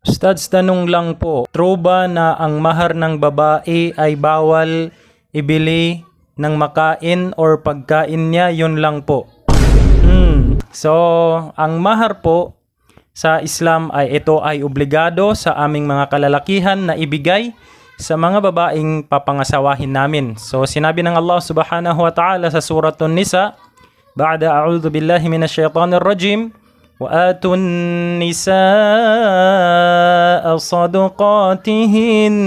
Studs, tanong lang po, true ba na ang mahar ng babae ay bawal ibili ng makain or pagkain niya? Yun lang po. Hmm. So, ang mahar po sa Islam ay ito ay obligado sa aming mga kalalakihan na ibigay sa mga babaeng papangasawahin namin. So, sinabi ng Allah subhanahu wa ta'ala sa suratun Nisa, Ba'da a'udhu billahi minash shaitanir rajim, وآتوا النساء صدقاتهن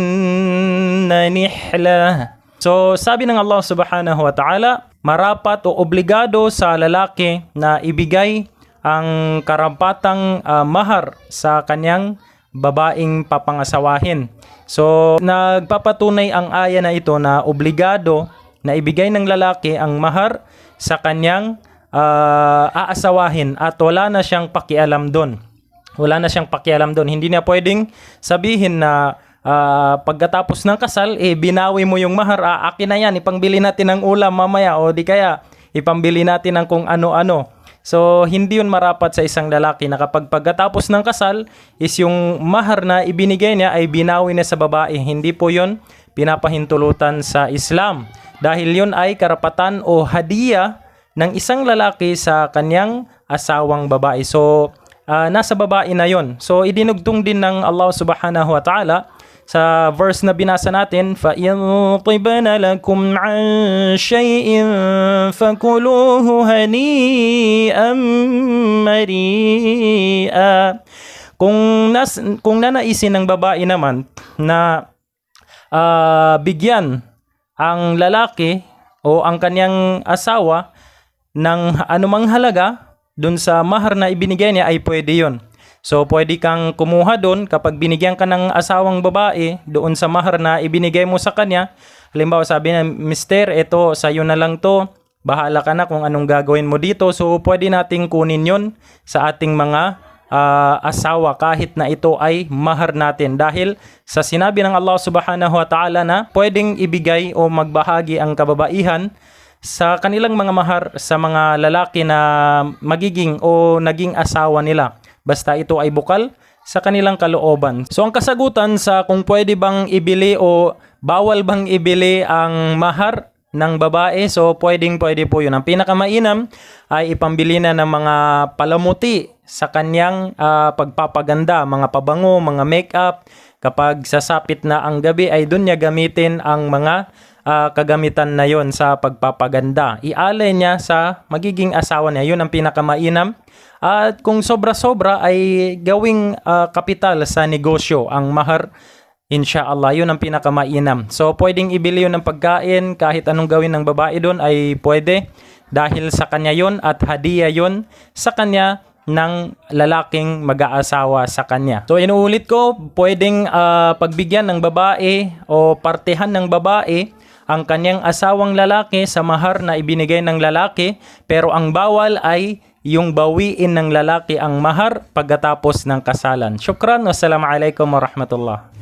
نحلة So sabi ng Allah subhanahu wa ta'ala, marapat o obligado sa lalaki na ibigay ang karampatang ah, mahar sa kanyang babaeng papangasawahin. So nagpapatunay ang aya na ito na obligado na ibigay ng lalaki ang mahar sa kanyang ah, aasawahin at wala na siyang pakialam doon. Wala na siyang pakialam doon. Hindi niya pwedeng sabihin na ah, pagkatapos ng kasal, eh, binawi mo yung mahar, ah, akin na yan, ipangbili natin ng ulam mamaya o di kaya ipambili natin ng kung ano-ano. So, hindi yun marapat sa isang lalaki na kapag pagkatapos ng kasal is yung mahar na ibinigay niya ay binawi na sa babae. Hindi po yun pinapahintulutan sa Islam. Dahil yun ay karapatan o hadiah ng isang lalaki sa kanyang asawang babae. So, ah, nasa babae na yon. So, idinugtong din ng Allah subhanahu wa ta'ala sa verse na binasa natin, فَإِنْ طِبَنَ لَكُمْ عَنْ شَيْءٍ فَكُلُوهُ هَنِيئًا مَرِيئًا Kung, nas, kung nanaisin ng babae naman na ah, bigyan ang lalaki o ang kanyang asawa ng anumang halaga dun sa mahar na ibinigay niya ay pwede yon. So pwede kang kumuha doon kapag binigyan ka ng asawang babae doon sa mahar na ibinigay mo sa kanya. Halimbawa sabi niya, Mister, ito sa'yo na lang to. Bahala ka na kung anong gagawin mo dito. So pwede nating kunin yon sa ating mga ah, asawa kahit na ito ay mahar natin dahil sa sinabi ng Allah subhanahu wa ta'ala na pwedeng ibigay o magbahagi ang kababaihan sa kanilang mga mahar sa mga lalaki na magiging o naging asawa nila basta ito ay bukal sa kanilang kalooban. So ang kasagutan sa kung pwede bang ibili o bawal bang ibili ang mahar ng babae, so pwedeng pwede po yun. Ang pinakamainam ay ipambili na ng mga palamuti sa kanyang ah, pagpapaganda, mga pabango, mga makeup. Kapag sasapit na ang gabi ay doon niya gamitin ang mga ah, kagamitan na yon sa pagpapaganda. Ialay niya sa magiging asawa niya. Yun ang pinakamainam. At kung sobra-sobra ay gawing ah, kapital sa negosyo ang mahar Inshallah, yun ang pinakamainam. So, pwedeng ibili yun ng pagkain, kahit anong gawin ng babae doon ay pwede. Dahil sa kanya yun at hadiah yun sa kanya ng lalaking mag-aasawa sa kanya. So, inuulit ko, pwedeng ah, pagbigyan ng babae o partehan ng babae ang kanyang asawang lalaki sa mahar na ibinigay ng lalaki, pero ang bawal ay yung bawiin ng lalaki ang mahar pagkatapos ng kasalan. Shukran. Wassalamualaikum warahmatullah.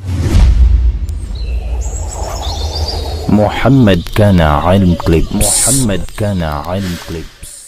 محمد كان علم كليب محمد كان علم كليب